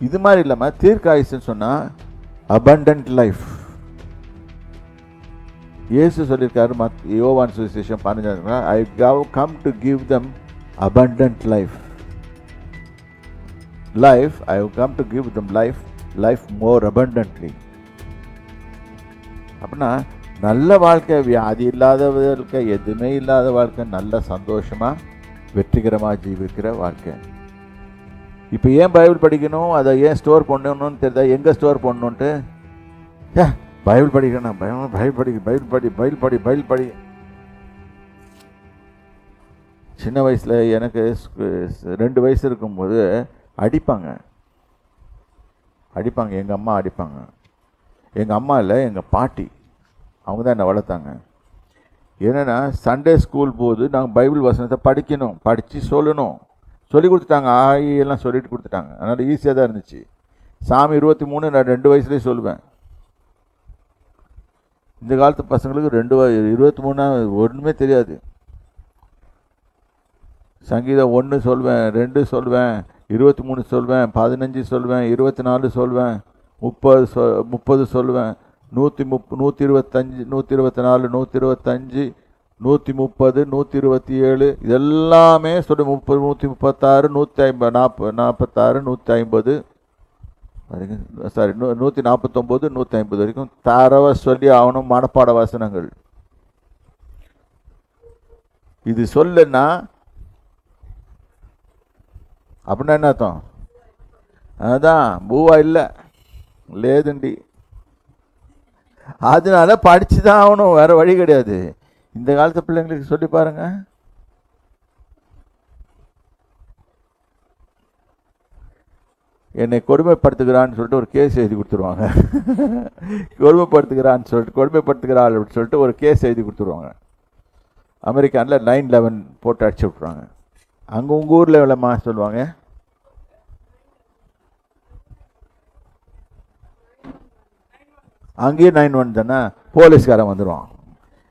இது மாதிரி இல்லாமல் தீர்க்க ஆயுசுன்னு சொன்னால் அபண்டன்ட் லைஃப் இயேசு சொல்லியிருக்காரு மத் யோவான் சுவிசேஷம் பதினஞ்சாவது I have come to give them abundant life life I have come to give them life life more abundantly அப்படின்னா நல்ல வாழ்க்கை வியாதி இல்லாத வாழ்க்கை எதுவுமே இல்லாத வாழ்க்கை நல்ல சந்தோஷமாக வெற்றிகரமாக ஜீவிக்கிற வாழ்க்கை. இப்போ ஏன் பைபிள் படிக்கணும்? அதை ஏன் ஸ்டோர் பண்ணணும்னு தெரியுதா எங்கே ஸ்டோர் பண்ணணுன்ட்டு ஏ பைபிள் படிக்கணும். பைபிள் பைபிள் படி பைபிள் படி பைபிள் படி பைபிள் படி. சின்ன வயசில் எனக்கு ரெண்டு வயசு இருக்கும்போது அடிப்பாங்க. அடிப்பாங்க. எங்கள் அம்மா அடிப்பாங்க. எங்கள் அம்மா இல்லை எங்கள் பாட்டி. அவங்க தான் என்னை வளர்த்தாங்க. என்னென்னா சண்டே ஸ்கூல் போது நாங்கள் பைபிள் வசனத்தை படிக்கணும். படித்து சொல்லணும். சொல்லி கொடுத்துட்டாங்க. ஆயி எல்லாம் சொல்லிட்டு கொடுத்துட்டாங்க. அதனால் ஈஸியாக தான் இருந்துச்சு. சாமி இருபத்தி மூணு நான் ரெண்டு வயசுலேயே சொல்லுவேன். இந்த காலத்து பசங்களுக்கு ரெண்டு வ- இருபத்தி மூணா ஒன்றுமே தெரியாது. சங்கீதம் ஒன்று சொல்வேன் ரெண்டு சொல்வேன் இருபத்தி மூணு சொல்வேன் பதினஞ்சு சொல்வேன் இருபத்தி நாலு சொல்வேன் முப்பது சொ முப்பது சொல்வேன் நூற்றி முப் நூற்றி இருபத்தஞ்சு நூற்றி இருபத்தி நாலு நூற்றி இருபத்தஞ்சு நூற்றி முப்பது நூற்றி இருபத்தி ஏழு இதெல்லாமே சொல்லி முப்பது நூற்றி முப்பத்தாறு நூற்றி ஐம்பது நாற்பது நாற்பத்தாறு நூற்றி ஐம்பது. வரைக்கும் சாரி நூ நூற்றி நாற்பத்தொம்போது நூற்றி ஐம்பது வரைக்கும் தரவ சொல்லி ஆகணும் மனப்பாட வசனங்கள். இது சொல்லுன்னா அப்படின்னா என்ன அர்த்தம்? அதான் பூவா இல்லை லேதுண்டி. அதனால படிச்சு தான் ஆகணும் வேறு வழி கிடையாது. இந்த காலத்து பிள்ளைங்களுக்கு சொல்லி பாருங்க. என்னை கொடுமைப்படுத்துகிறான்னு சொல்லிட்டு ஒரு கேஸ் எழுதி கொடுத்துருவாங்க. கொடுமைப்படுத்துகிறான்னு சொல்லிட்டு கொடுமைப்படுத்துகிறாள் அப்படின்னு சொல்லிட்டு ஒரு கேஸ் எழுதி கொடுத்துருவாங்க. அமெரிக்கானில் நைன் லெவன் போட்டு அடிச்சு விட்ருவாங்க அங்கே உங்கள் ஊரில் எவ்வளோமா சொல்லுவாங்க. அங்கேயும் நைன் ஒன் தானே? போலீஸ்காரன் வந்துடுவான்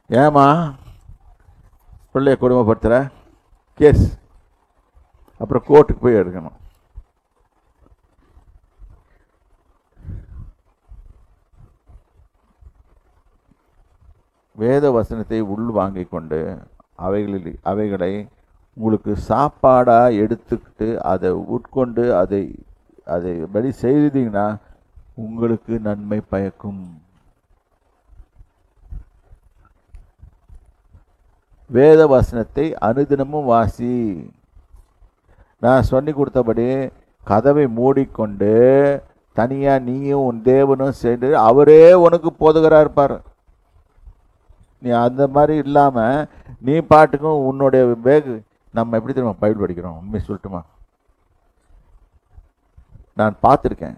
ஏமா பிள்ளைய கொடுமைப்படுத்துகிற கேஸ் அப்புறம் கோர்ட்டுக்கு போய் எடுக்கணும். வேத வசனத்தை உள் வாங்கி கொண்டு அவைகளில் அவைகளை உங்களுக்கு சாப்பாடாக எடுத்துக்கிட்டு அதை உட்கொண்டு அதை அதை படி செய்தீங்கன்னா உங்களுக்கு நன்மை பயக்கும். வேத வசனத்தை அனுதினமும் வாசி. நான் சொல்லி கொடுத்தபடி கதவை மூடிக்கொண்டு தனியாக நீயும் உன் தேவனும் சேர்ந்து அவரே உனக்கு போதுகராக இருப்பார். நீ அந்த மாதிரி இல்லாமல் நீ பாட்டுக்கும் உன்னுடைய வேக நம்ம எப்படி தெரியுமா பைபிள் படிக்கிறோம்? உண்மை சொல்லட்டுமா? நான் பார்த்துருக்கேன்.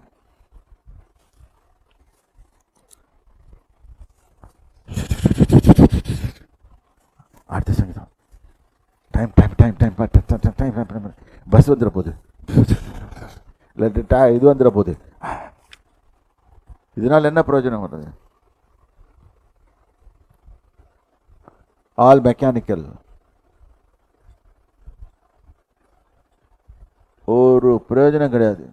Time time time time time time time bus வந்துட போகுது இல்லை இது வந்துட போகுது இதனால் என்ன பிரயோஜனம் வர்றது ஆல் மெக்கானிக்கல் ஒரு பிரயோஜனம் கிடையாது.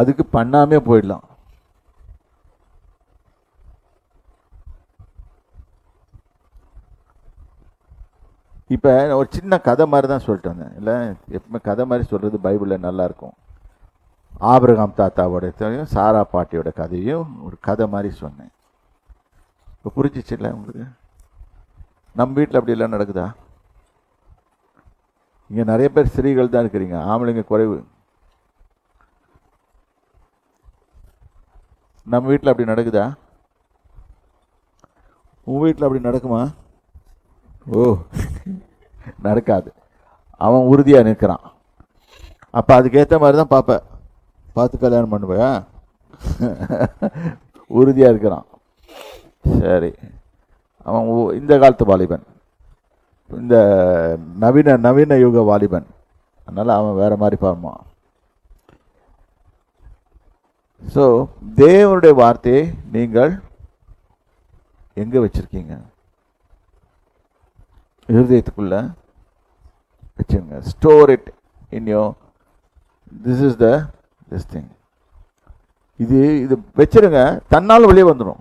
அதுக்கு பண்ணாமே போயிடலாம். இப்போ ஒரு சின்ன கதை மாதிரி தான் சொல்லிட்டு வந்தேன். இல்லை எப்பவுமே கதை மாதிரி சொல்கிறது பைபிளில் நல்லாயிருக்கும் ஆபிரகாம் தாத்தாவோட கதையும் சாரா பாட்டியோட கதையும் ஒரு கதை மாதிரி சொன்னேன். இப்போ புரிஞ்சிச்சுல்ல உங்களுக்கு? நம்ம வீட்டில் அப்படி எல்லாம் நடக்குதா? இங்கே நிறைய பேர் ஸ்திரீகள் தான் இருக்கிறீங்க. ஆம்பளைங்க குறைவு. நம்ம வீட்டில் அப்படி நடக்குதா? உன் வீட்டில் அப்படி நடக்குமா? ஓ. நடக்காது. அவன் உறுதியாக நிற்கிறான். அப்போ அதுக்கேற்ற மாதிரி தான் பார்ப்பேன் பார்த்து கல்யாணம் பண்ணுவேன் உறுதியாக இருக்கிறான். சரி. அவன் உ- இந்த காலத்து வாலிபன். இந்த நவீன நவீன யுக வாலிபன். அதனால் அவன் வேறு மாதிரி பார்ப்பான் ஸோ தேவனுடைய வார்த்தையை நீங்கள் எங்கே வச்சுருக்கீங்க? இருதயத்துக்குள்ள வச்சுங்க. Store it in your this is the this thing இது இது வச்சிருங்க. தன்னால் வெளியே வந்துடும்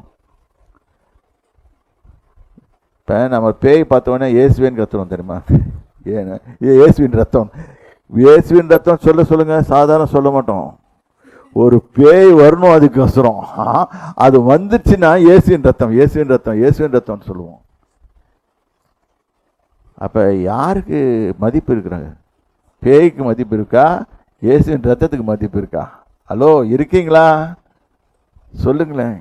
இப்போ நம்ம பேய் பார்த்தோன்னே இயேசுவின் கத்துறோம் தெரியுமா? ஏன்னா இது இயேசுவின் ரத்தம். இயேசுவின் ரத்தம் சொல்ல சொல்லுங்கள் சாதாரண சொல்ல மாட்டோம். ஒரு பேய் வரணும் அதுக்கோசரம். ஆ, அது வந்துச்சுன்னா இயேசுவின் ரத்தம் இயேசுவின் ரத்தம் இயேசுவின் ரத்தம்னு சொல்லுவோம். அப்போ யாருக்கு மதிப்பு இருக்கிறாங்க? பேய்க்கு மதிப்பு இருக்கா? இயேசுவின் ரத்தத்துக்கு மதிப்பு இருக்கா? ஹலோ இருக்கீங்களா? சொல்லுங்களேன்.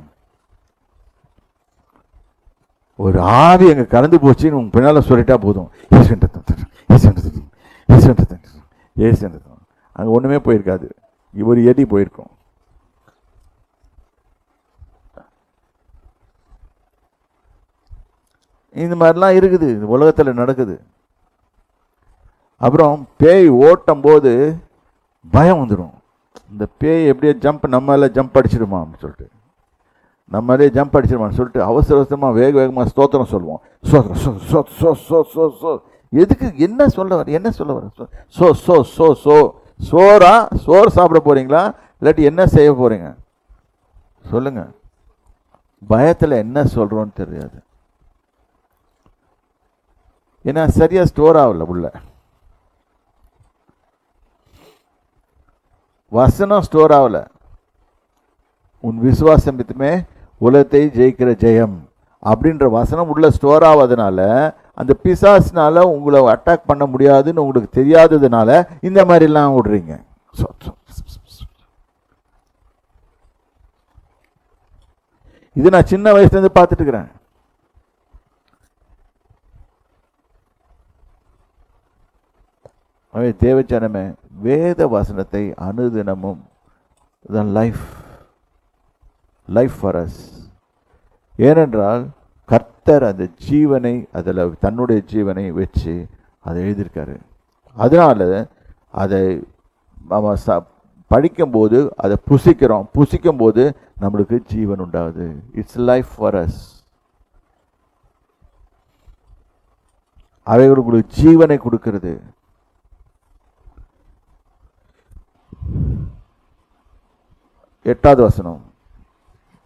ஒரு ஆவி அங்கே கலந்து போச்சுன்னு உங்க பின்னால் சொல்லிட்டா போதும். இயேசுவின் ரத்தம் இயேசுவின் ரத்தம் இயேசுவின் ரத்தம் இயேசுவின் ரத்தம் அங்கே ஒன்றுமே போயிருக்காது. ஒரு எடி போயிருக்கோம். இந்த மாதிரிலாம் இருக்குது இந்த உலகத்தில் நடக்குது. அப்புறம் பேய் ஓட்டும் போது பயம் வந்துடும். இந்த பேய் எப்படியோ ஜம்ப் நம்மளால் ஜம்ப் அடிச்சிடுமா அப்படின்னு சொல்லிட்டு. நம்மளே ஜம்ப் அடிச்சிடுமான்னு சொல்லிட்டு அவசர அவசரமாக வேக வேகமாக ஸ்தோத்திரம் சொல்லுவோம். ஸ்தோத்திரம் சோ சோ சோ சோ சோ சோ எதுக்கு என்ன சொல்ல வர என்ன சொல்ல வர? சோ சோ சோ சோ சோ. சோறா சோறு சாப்பிட போகிறீங்களா இல்லாட்டி என்ன செய்ய போகிறீங்க சொல்லுங்கள் பயத்தில் என்ன சொல்கிறோன்னு தெரியாது. ஏன்னா சரியாக ஸ்டோர் ஆகல உள்ள. வசனம் ஸ்டோர் ஆகல. உன் விசுவாசம் மித்தமே உலகத்தை ஜெயிக்கிற ஜெயம் அப்படின்ற வசனம் உள்ள ஸ்டோர் ஆகாதனால அந்த பிசாஸ்னால உங்களை அட்டாக் பண்ண முடியாதுன்னு உங்களுக்கு தெரியாததுனால இந்த மாதிரிலாம் விடுறீங்க. இதை இது நான் சின்ன வயசுலேருந்து பார்த்துட்டு இருக்கிறேன் அவை தேவச்சனமே வேத வசனத்தை அனுதினமும் தான் லைஃப் லைஃப் ஃபார் அஸ் ஏனென்றால் கர்த்தர் அந்த ஜீவனை அதில் தன்னுடைய ஜீவனை வச்சு அதை எழுதியிருக்காரு. அதனால் அதை நம்ம ச படிக்கும்போது அதை புசிக்கிறோம். புசிக்கும்போது நம்மளுக்கு ஜீவன் உண்டாகுது. இட்ஸ் லைஃப் ஃபார் அஸ் அவைகள் உங்களுக்கு ஜீவனை கொடுக்கறது. எட்டாவது வசனம்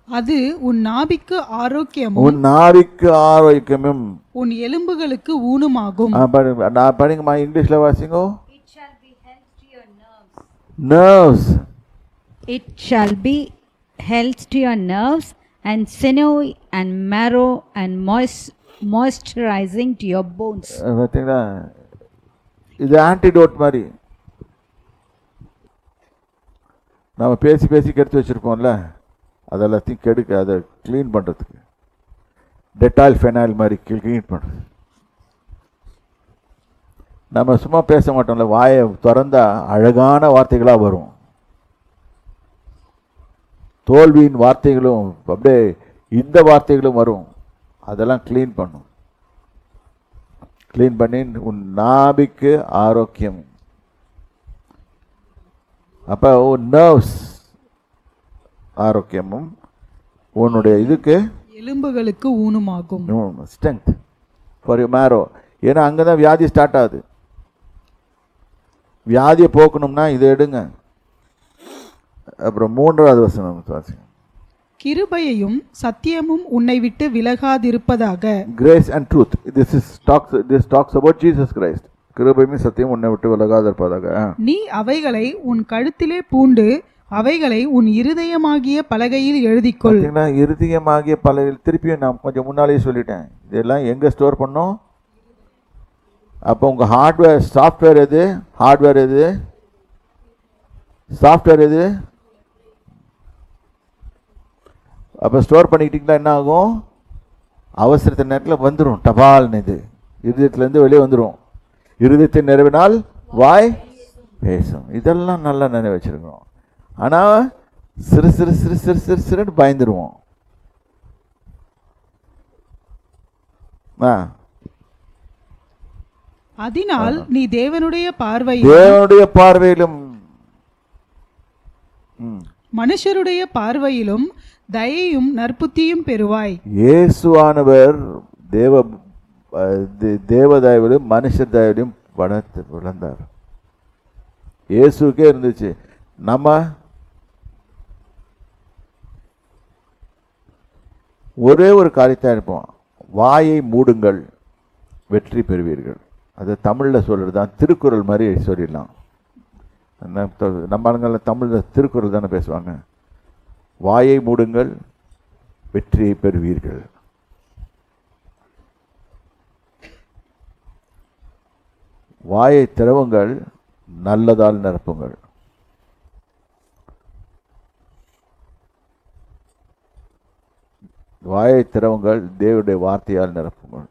அது உன் நாபிக்கு ஆரோக்கியமும் உன் நாவிக்கு ஆரோக்கியமும் உன் எலும்புகளுக்கு ஊனுமாகும் நான் படிங்கம்மா இங்கிலீஷில் வாசிங்கோ It shall be health to your nerves. Nerves It shall be health to your nerves and sinew and marrow and moist, moisturizing to your bones. பார்த்தீங்களா இது ஆன்டிடோட் மாதிரி நம்ம பேசி பேசி கெடுத்து வச்சுருப்போம்ல அதெல்லாத்தையும் கெடுக்க அதை க்ளீன் பண்ணுறதுக்கு டெட்டால் ஃபெனாயில் மாதிரி க்ளீன் பண்ணுறது நம்ம சும்மா பேச மாட்டோம்ல வாயை திறந்தால் அழகான வார்த்தைகளாக வரும். தோல்வியின் வார்த்தைகளும் அப்படியே இந்த வார்த்தைகளும் வரும். அதெல்லாம் க்ளீன் பண்ணும். க்ளீன் பண்ணி உன் நாபிக்கு ஆரோக்கியம் அப்போ உன் நர்வ்ஸ் ஆரோக்கியமும் உன்னுடைய இதுக்கு எலும்புகளுக்கு ஊனுமாகும். ஸ்ட்ரென்த் ஃபார் யூ மேரோ ஏன்னா அங்கே தான் வியாதி ஸ்டார்ட் ஆகுது. வியாதியை போக்கணும்னா இதை எடுங்க. அப்புறம் மூன்றாவது வசனம் கிருபையையும் சத்தியமும் உன்னை விட்டு விலகாதிருப்பதாக. Grace and truth this is talks this talks about Jesus Christ கிருபையும் சத்தியம் உன்னை விட்டு விலகாத இருப்பதாக ஆ. நீ அவைகளை உன் கழுத்திலே பூண்டு அவைகளை உன் இருதயமாகிய பலகையில் எழுதிக்கொள். இருதயமாகிய பல திருப்பியும் நான் கொஞ்சம் முன்னாலேயே சொல்லிட்டேன். இதெல்லாம் எங்கே ஸ்டோர் பண்ணோம்? அப்போ உங்கள் ஹார்ட்வேர் சாஃப்ட்வேர் எது? ஹார்ட்வேர் எது? சாஃப்ட்வேர் எது? அப்போ ஸ்டோர் பண்ணிக்கிட்டிங்கன்னா என்ன ஆகும்? அவசரத்து நேரத்தில் வந்துடும் டபால்னு இது. இருதயத்துலேருந்து வெளியே வந்துடும் இருதயத்தை நிறைவினால் வாய் பேசும். இதெல்லாம் நல்லா நினைவு வச்சிருக்கணும். ஆனால் சிறு சிறு சிறு சிறு சிறு சிறுன்னு பயந்துருவோம். ஆ. அதனால் நீ தேவனுடைய பார்வையில் தேவனுடைய பார்வையிலும். மனுஷருடைய பார்வையிலும் தயையும் நற்புத்தியும் பெறுவாய். இயேசுவானவர் தேவ அஹ், தே- தேவ மனுஷர் தயவிலும் வளர்த்து வளர்ந்தார். இயேசுக்கே இருந்துச்சு. நம்ம ஒரே ஒரு காரியத்தை இருப்போம் வாயை மூடுங்கள் வெற்றி பெறுவீர்கள். அது தமிழில் சொல்கிறது தான் திருக்குறள் மாதிரி சொல்லிடலாம். நம்ம தமிழில் திருக்குறள் தானே பேசுவாங்க. வாயை மூடுங்கள் வெற்றியை பெறுவீர்கள். வாயை திறவுங்கள் நல்லதால் நிரப்புங்கள். வாயை திறவுங்கள் தேவனுடைய வார்த்தையால் நிரப்புங்கள்.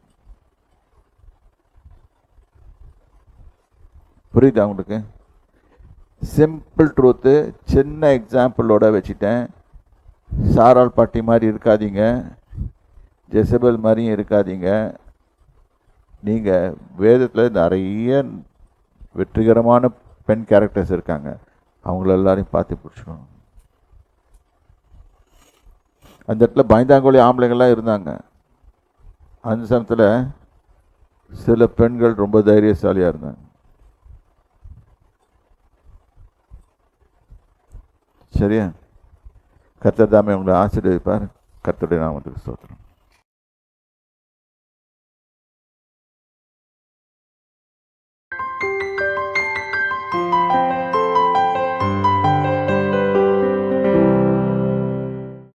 புரியுதா உங்களுக்கு? சிம்பிள் ட்ரூத்து சின்ன எக்ஸாம்பிளோட வச்சுட்டேன். சாரால் பாட்டி மாதிரி இருக்காதீங்க. ஜெசபல் மாதிரியும் இருக்காதீங்க. நீங்கள் வேதத்தில் நிறைய வெற்றிகரமான பெண் கேரக்டர்ஸ் இருக்காங்க. அவங்கள எல்லாரையும் பார்த்து பிடிச்சிக்கணும். அந்த இடத்துல பயந்தாங்கோலி ஆம்பளைங்கள்லாம் இருந்தாங்க. அந்த சமயத்தில் சில பெண்கள் ரொம்ப தைரியசாலியாக இருந்தாங்க. சரியா? கர்த்தர் தாமே உங்களை ஆசிரியப்பார் கர்த்தருடைய நாமத்துக்கு ஸ்தோத்திரம்.